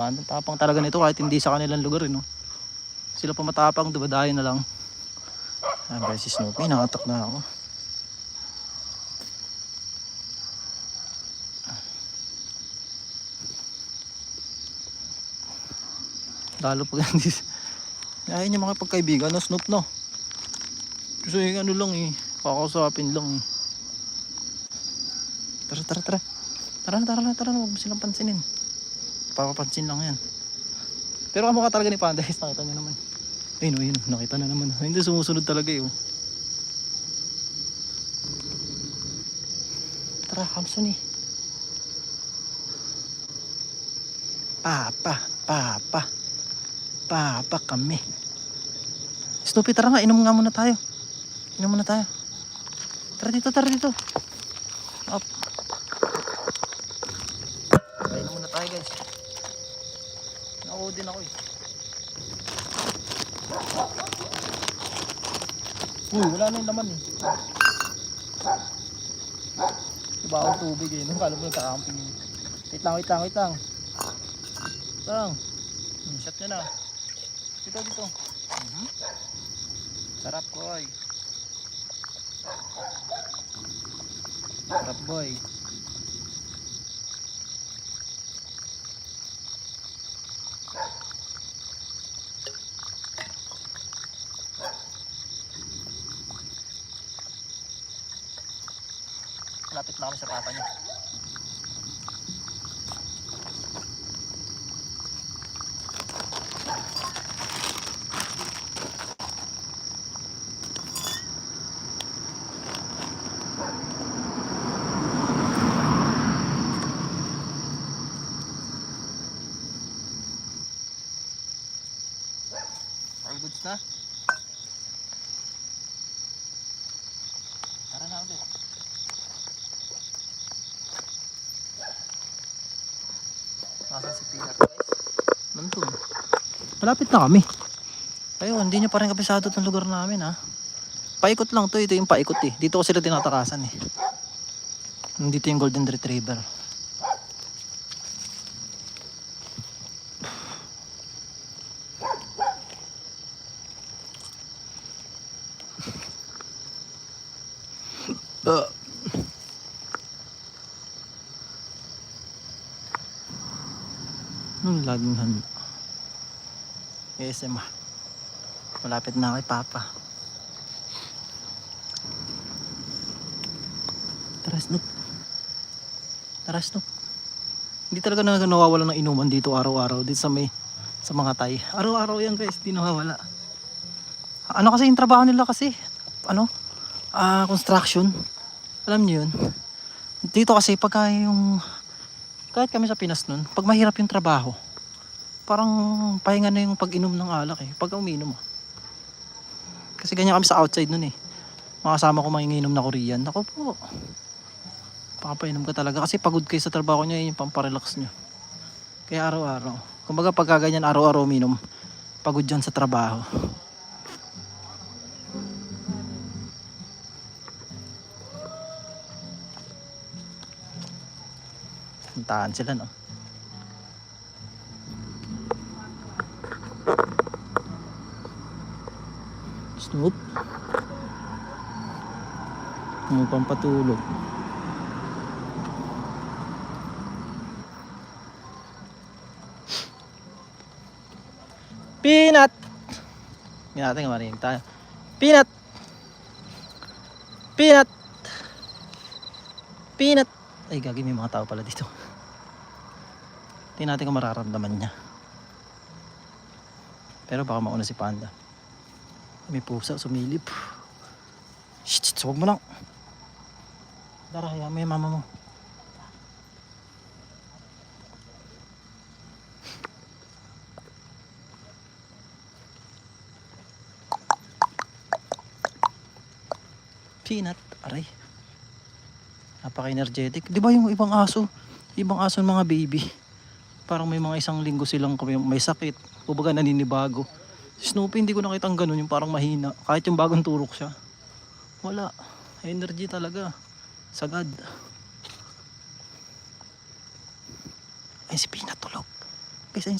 Ang tapang talaga nito kahit hindi sa kanilang lugar, eh, no? Sila pa matapang, dubadayan na lang. Ah, guys, si Snoopy, nakatak na ako. Lalo pag hindi... Ayaw niya makipagkaibigan, no, Snoop, no? Kasi ano lang eh, kakausapin lang eh. Tara, tara, tara. Tara na, tara na, tara na, huwag mo silang pansinin. Papapansin lang yan. Pero kamukha talaga ni Panda, guys, nakita niyo naman. Ayun, oh, ayun, nakita na naman. Hindi sumusunod talaga eh. oh. Tara, Hamson eh. Papa, papa. Papa kami. Snoopy, tara nga, inom nga muna tayo. Inom muna tayo. Tara dito, tara dito. Up. Inom muna tayo guys. Nauho din ako eh. Uy, wala na yung laman eh. Diba ako tubig eh. Nung kala mo nagkakamping. Wait lang, wait lang, wait lang. Ito lang. Hmm, shot nyo na. Dito, dito. Mhm. Sarap boy. Sarap boy. Lapit na kami sa papa niya. All goods na? Tara na ulit. Nasaan si Peanut guys? Nandun. Malapit na kami. Ayun, hindi nyo pa rin kapisado itong lugar namin ha. Paikot lang to, ito yung paikot eh. Dito ko sila tinatakasan eh. Nandito yung golden retriever. Uh. Nung laging handa. SM ah. Malapit na kay Papa. Tara Snoop. Tara Snoop. Hindi talaga na nawawala ng inuman dito araw-araw dito sa may sa mga tay. Araw-araw yan guys, di nawawala. Ano kasi yung trabaho nila kasi? Ano? Ah, construction. Alam niyo yun? Dito kasi pagka yung kahit kami sa Pinas nun, pag mahirap yung trabaho, parang pahinga na yung pag-inom ng alak eh. Pag uminom ah. Kasi ganyan kami sa outside nun eh. Makasama ko manginginom na Korean. Ako po. Papainom ka talaga. Kasi pagod kayo sa trabaho nyo, yun yung pamparelax nyo. Kaya araw-araw. Kumbaga pagka ganyan araw-araw uminom, pagod dyan sa trabaho. Puntahan sila no. Snoop. Ano pang patulog. Peanut! Hindi natin marinig tayo. Peanut! Peanut! Peanut! Ay, gagi may mga tao pala dito. Tingnan natin kung mararamdaman niya. Pero baka mauna si Panda. May pusa, sumilip. Shh, shh, huwag mo lang. Dara, hayaan mo mama mo. Peanut, aray. Napaka-energetic. Di ba yung ibang aso? Ibang aso ng mga baby. Parang may mga isang linggo silang kami may sakit. Kumbaga naninibago. Si Snoopy hindi ko nakita ganun. Yung parang mahina. Kahit yung bagong turok siya. Wala. Energy talaga. Sagad. Ay si Peanut tulog. Guys,